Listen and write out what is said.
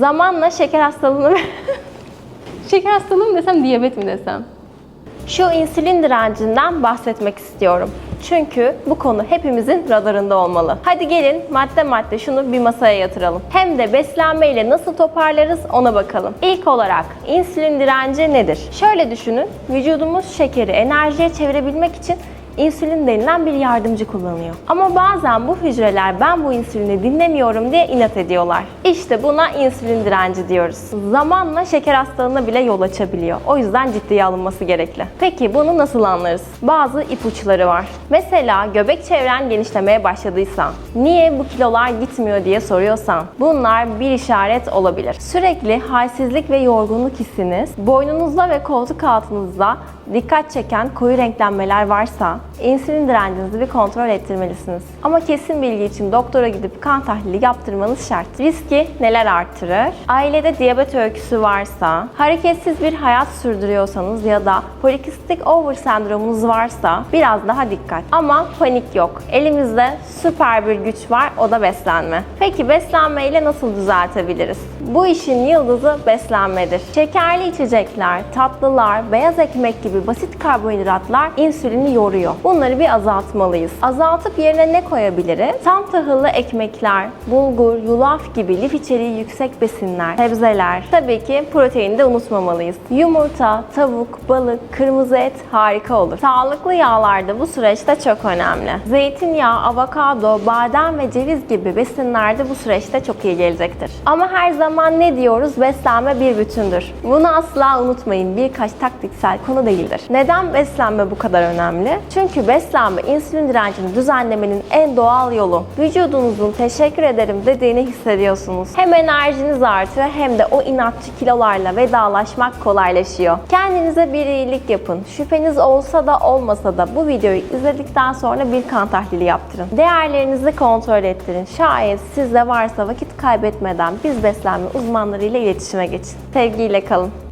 Zamanla şeker hastalığını... şeker hastalığı mı desem, diyabet mi desem? Şu insülin direncinden bahsetmek istiyorum. Çünkü bu konu hepimizin radarında olmalı. Hadi gelin madde madde şunu bir masaya yatıralım. Hem de beslenmeyle nasıl toparlarız ona bakalım. İlk olarak insülin direnci nedir? Şöyle düşünün. Vücudumuz şekeri enerjiye çevirebilmek için insülin denilen bir yardımcı kullanıyor. Ama bazen bu hücreler ben bu insülini dinlemiyorum diye inat ediyorlar. İşte buna insülin direnci diyoruz. Zamanla şeker hastalığına bile yol açabiliyor. O yüzden ciddiye alınması gerekli. Peki bunu nasıl anlarız? Bazı ipuçları var. Mesela göbek çevren genişlemeye başladıysa, niye bu kilolar gitmiyor diye soruyorsan, bunlar bir işaret olabilir. Sürekli halsizlik ve yorgunluk hissiniz, boynunuzda ve koltuk altınızda dikkat çeken koyu renklenmeler varsa insülin direncinizi bir kontrol ettirmelisiniz. Ama kesin bilgi için doktora gidip kan tahlili yaptırmanız şart. Riski neler artırır? Ailede diyabet öyküsü varsa, hareketsiz bir hayat sürdürüyorsanız ya da polikistik over sendromunuz varsa biraz daha dikkat. Ama panik yok. Elimizde süper bir güç var o da beslenme. Peki beslenmeyle nasıl düzeltebiliriz? Bu işin yıldızı beslenmedir. Şekerli içecekler, tatlılar, beyaz ekmek gibi basit karbonhidratlar insülini yoruyor. Bunları bir azaltmalıyız. Azaltıp yerine ne koyabiliriz? Tam tahıllı ekmekler, bulgur, yulaf gibi lif içeriği yüksek besinler, sebzeler. Tabii ki proteini de unutmamalıyız. Yumurta, tavuk, balık, kırmızı et harika olur. Sağlıklı yağlar da bu süreçte çok önemli. Zeytinyağı, avokado, badem ve ceviz gibi besinler de bu süreçte çok iyi gelecektir. Ama her zaman ne diyoruz? Beslenme bir bütündür. Bunu asla unutmayın. Birkaç taktiksel konu değildir. Neden beslenme bu kadar önemli? Çünkü beslenme insülin direncini düzenlemenin en doğal yolu. Vücudunuzun teşekkür ederim dediğini hissediyorsunuz. Hem enerjiniz artıyor hem de o inatçı kilolarla vedalaşmak kolaylaşıyor. Kendinize bir iyilik yapın. Şüpheniz olsa da olmasa da bu videoyu izledikten sonra bir kan tahlili yaptırın. Değerlerinizi kontrol ettirin. Şayet sizde varsa vakit kaybetmeden biz beslenme uzmanlarıyla iletişime geçin. Sevgiyle kalın.